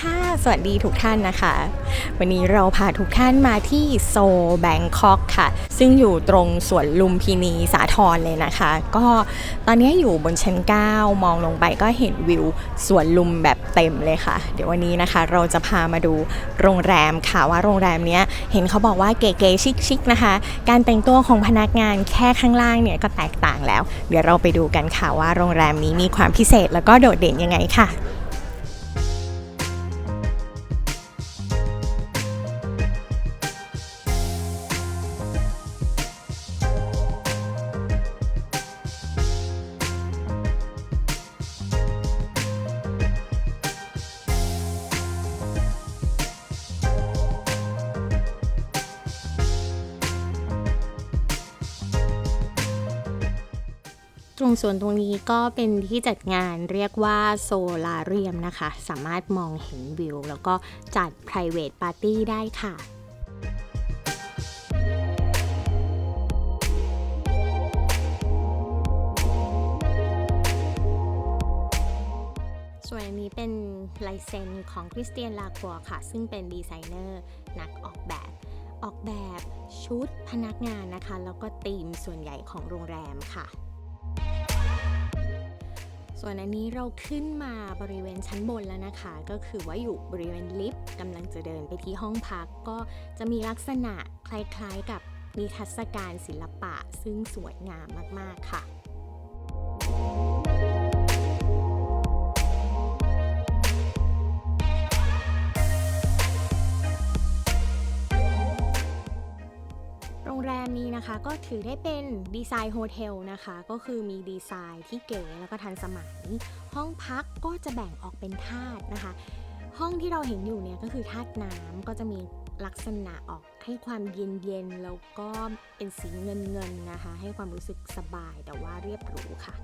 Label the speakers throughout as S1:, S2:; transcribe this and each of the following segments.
S1: ค่ะ สวัสดีทุกท่านนะคะ วันนี้เราพาทุกท่านมาที่โซแบงคอกค่ะ ซึ่งอยู่ตรงสวนลุมพินีสาทรเลยนะคะ ก็ตอนนี้อยู่บนชั้น 9 มองลงไปก็เห็นวิวสวนลุมแบบเต็มเลยค่ะ เดี๋ยววันนี้นะคะ เราจะพามาดูโรงแรมค่ะว่าโรงแรมเนี้ยเห็นเขาบอกว่าเก๋ๆชิคๆนะคะ การแต่งตัวของพนักงานแค่ข้างล่างเนี่ยก็แตกต่างแล้ว เดี๋ยวเราไปดูกันค่ะว่าโรงแรมนี้มีความพิเศษแล้วก็โดดเด่นยังไงค่ะ ตรงส่วนตรงนี้ก็เป็นที่จัดงานเรียกว่าโซลาเรียมนะคะ สามารถมองเห็นวิว แล้วก็จัด private party ได้ค่ะส่วนอันนี้เป็นลายเซ็นของคริสเตียนลาคัวค่ะ ซึ่งเป็นดีไซเนอร์นักออกแบบ ออกแบบชุดพนักงานนะคะ แล้วก็ธีมส่วนใหญ่ของโรงแรมค่ะ ส่วนอันนี้เราขึ้นมาบริเวณชั้นบนแล้วนะคะ ก็คือว่าอยู่บริเวณลิฟต์กำลังจะเดินไปที่ห้องพัก ก็จะมีลักษณะคล้ายๆกับนิทรรศการศิลปะ ซึ่งสวยงามมากๆค่ะโรงแรมนี้นะคะก็ถือได้เป็นดีไซน์โฮเทลนะคะ ก็คือมีดีไซน์ที่เก๋แล้วก็ทันสมัย ห้องพักก็จะแบ่งออกเป็นธาตุนะคะ ห้องที่เราเห็นอยู่เนี่ยก็คือธาตุน้ำก็จะมีลักษณะออกให้ความเย็นเย็นแล้วก็เป็นสีเงินเงินะคะ ให้ความรู้สึกสบายแต่ว่าเรียบหรูค่ะ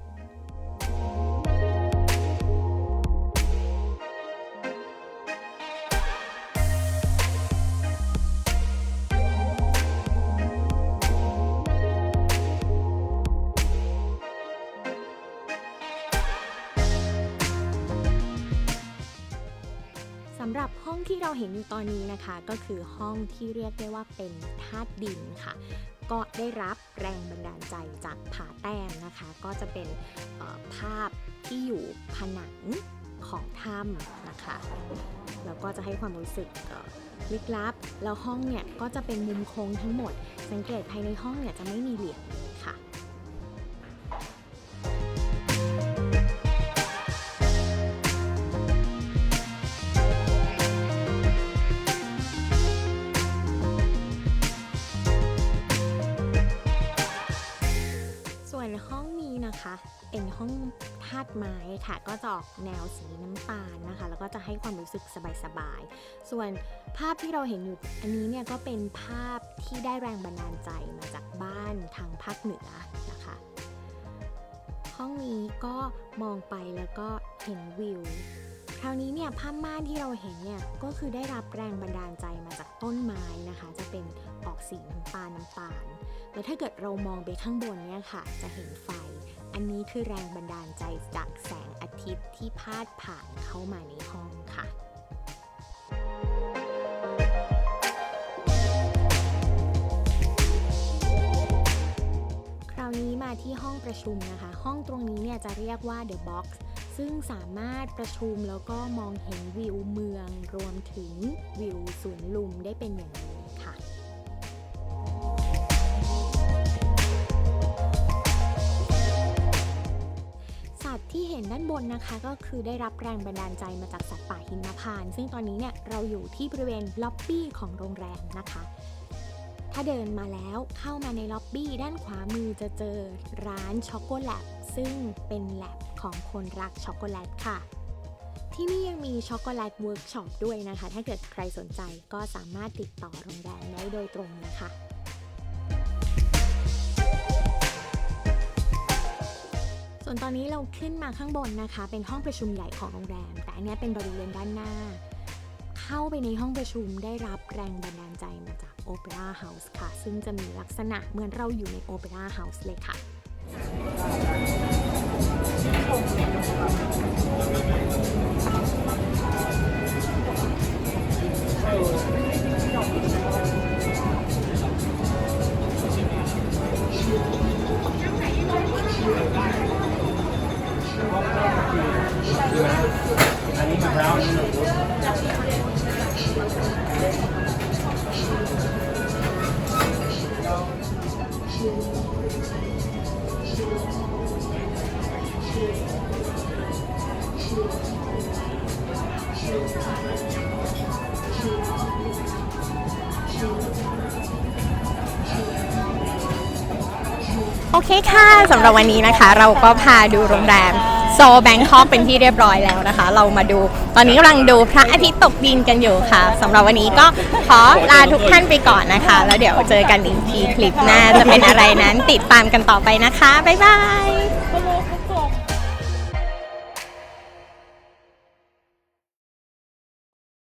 S1: หรับห้องที่เราเห็นอยู่ตอนนี้นะคะ ก็คือห้องที่เรียกได้ว่าเป็นธาตุดินค่ะ ก็ได้รับแรงบันดาลใจจากผาแต้มนะคะ ก็จะเป็นภาพที่อยู่ผนังของถ้ำนะคะ แล้วก็จะให้ความรู้สึกลึกลับ แล้วห้องเนี่ยก็จะเป็นมุมโค้งทั้งหมด สังเกตภายในห้องเนี่ยจะไม่มีเหลี่ยม นะคะ เป็นห้องธาตุไม้ค่ะ ก็จะออกแนวสีน้ำตาลนะคะ แล้วก็จะให้ความรู้สึกสบายๆ ส่วนภาพที่เราเห็นอยู่อันนี้เนี่ยก็เป็นภาพที่ได้แรงบันดาลใจมาจากบ้านทางภาคเหนือนะคะ ห้องนี้ก็มองไปแล้วก็เห็นวิวคราวนี้เนี่ยผ้าม่านที่เราเห็นเนี่ยก็คือได้รับแรงบันดาลใจมาจากต้นไม้นะคะ จะเป็นออกสีน้ำตาลน้ำตาล แล้วถ้าเกิดเรามองไปข้างบนเนี่ยค่ะ จะเห็นไฟ อันนี้คือแรงบันดาลใจจากแสงอาทิตย์ที่พาดผ่านเข้ามาในห้องค่ะคราวนี้มาที่ห้องประชุมนะคะ ห้องตรงนี้เนี่ยจะเรียกว่า The Box ซึ่งสามารถประชุมแล้วก็มองเห็นวิวเมือง รวมถึงวิวสวนลุมได้เป็นอย่างดี นะคะ ก็คือได้รับแรงบันดาลใจมาจากสัตว์ป่าหิมพานต์ซึ่งตอนนี้เนี่ยเราอยู่ที่บริเวณล็อบบี้ของโรงแรมนะคะ ถ้าเดินมาแล้วเข้ามาในล็อบบี้ด้านขวามือจะเจอร้านช็อกโกแลตซึ่งเป็นแลบของคนรักช็อกโกแลตค่ะที่นี่ยังมีช็อกโกแลตเวิร์กช็อปด้วยนะคะ ถ้าเกิดใครสนใจก็สามารถติดต่อโรงแรมได้โดยตรงนะคะ ส่วนตอนนี้เราขึ้นมาข้างบนนะคะ เป็นห้องประชุมใหญ่ของโรงแรม แต่อันนี้เป็นบริเวณด้านหน้า เข้าไปในห้องประชุมได้รับแรงบันดาลใจมาจากโอเปร่าเฮาส์ค่ะ ซึ่งจะมีลักษณะเหมือนเราอยู่ในโอเปร่าเฮาส์เลยค่ะ
S2: เเคค่ะสำหรับวันนี้นะคะ เราก็พาดูโรงแรมโซแบงคอกเป็นที่เรียบร้อยแล้วนะคะ เรามาดูตอนนี้กำลังดูพระอาทิตย์ตกดินกันอยู่ค่ะสำหรับวันนี้ก็ขอลาทุกท่านไปก่อนนะคะ แล้วเดี๋ยวเจอกันอีกทีคลิปหน้าจะเป็นอะไรนั้นติดตามกันต่อไปนะคะ บ๊ายบาย